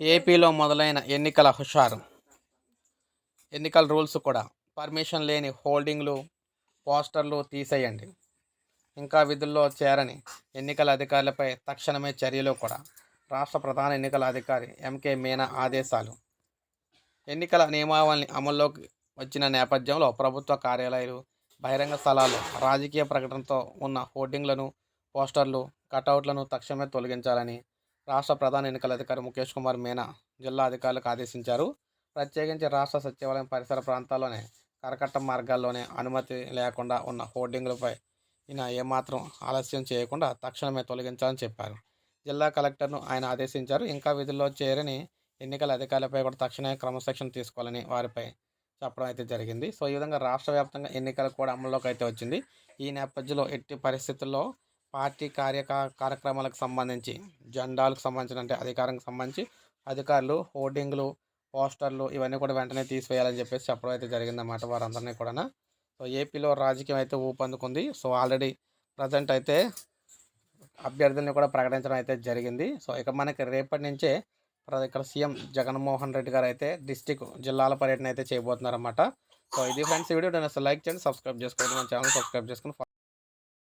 ఏపీలో మొదలైన ఎన్నికల హుషారు ఎన్నికల రూల్స్ కూడా పర్మిషన్ లేని హోల్డింగ్లు పోస్టర్లు తీసేయండి. ఇంకా విధుల్లో చేరని ఎన్నికల అధికారులపై తక్షణమే చర్యలు కూడా. రాష్ట్ర ప్రధాన ఎన్నికల అధికారి ఎంకే మీనా ఆదేశాలు. ఎన్నికల నియమావళిని అమల్లోకి వచ్చిన నేపథ్యంలో ప్రభుత్వ కార్యాలయాలు బహిరంగ స్థలాల్లో రాజకీయ ప్రకటనతో ఉన్న హోర్డింగ్లను పోస్టర్లు కటౌట్లను తక్షణమే తొలగించాలని రాష్ట్ర ప్రధాన ఎన్నికల అధికారి ముఖేష్ కుమార్ మీనా జిల్లా అధికారులకు ఆదేశించారు. ప్రత్యేకించి రాష్ట్ర సచివాలయం పరిసర ప్రాంతాల్లోనే కరకట్ట మార్గాల్లోనే అనుమతి లేకుండా ఉన్న హోర్డింగ్లపై ఈయన ఏమాత్రం ఆలస్యం చేయకుండా తక్షణమే తొలగించాలని చెప్పారు. జిల్లా కలెక్టర్ను ఆయన ఆదేశించారు. ఇంకా విధుల్లో చేరని ఎన్నికల అధికారులపై కూడా తక్షణమే క్రమశిక్షణ తీసుకోవాలని వారిపై చెప్పడం అయితే జరిగింది. సో ఈ విధంగా రాష్ట్ర వ్యాప్తంగా ఎన్నికలు కూడా అమల్లోకి అయితే వచ్చింది. ఈ నేపథ్యంలో ఎట్టి పరిస్థితుల్లో పార్టీ కార్యక కార్యక్రమాలకు సంబంధించి జెండాలకు సంబంధించిన అంటే అధికారానికి సంబంధించి అధికారులు హోర్డింగ్లు పోస్టర్లు ఇవన్నీ కూడా వెంటనే తీసివేయాలని చెప్పేసి చెప్పడం అయితే జరిగిందన్నమాట వారందరినీ కూడా సో ఏపీలో రాజకీయం అయితే ఊపందుకుంది. సో ఆల్రెడీ ప్రజెంట్ అయితే అభ్యర్థుల్ని కూడా ప్రకటించడం అయితే జరిగింది. సో ఇక మనకి రేపటి నుంచే ఇక్కడ సీఎం జగన్మోహన్ రెడ్డి గారు అయితే డిస్టిక్ జిల్లాల పర్యటన అయితే చేయబోతున్నారన్నమాట. సో ఇది ఫ్రెండ్స్ వీడియో నేను లైక్ చేయండి సబ్స్క్రైబ్ చేసుకోండి మన ఛానల్ సబ్స్క్రైబ్ చేసుకుని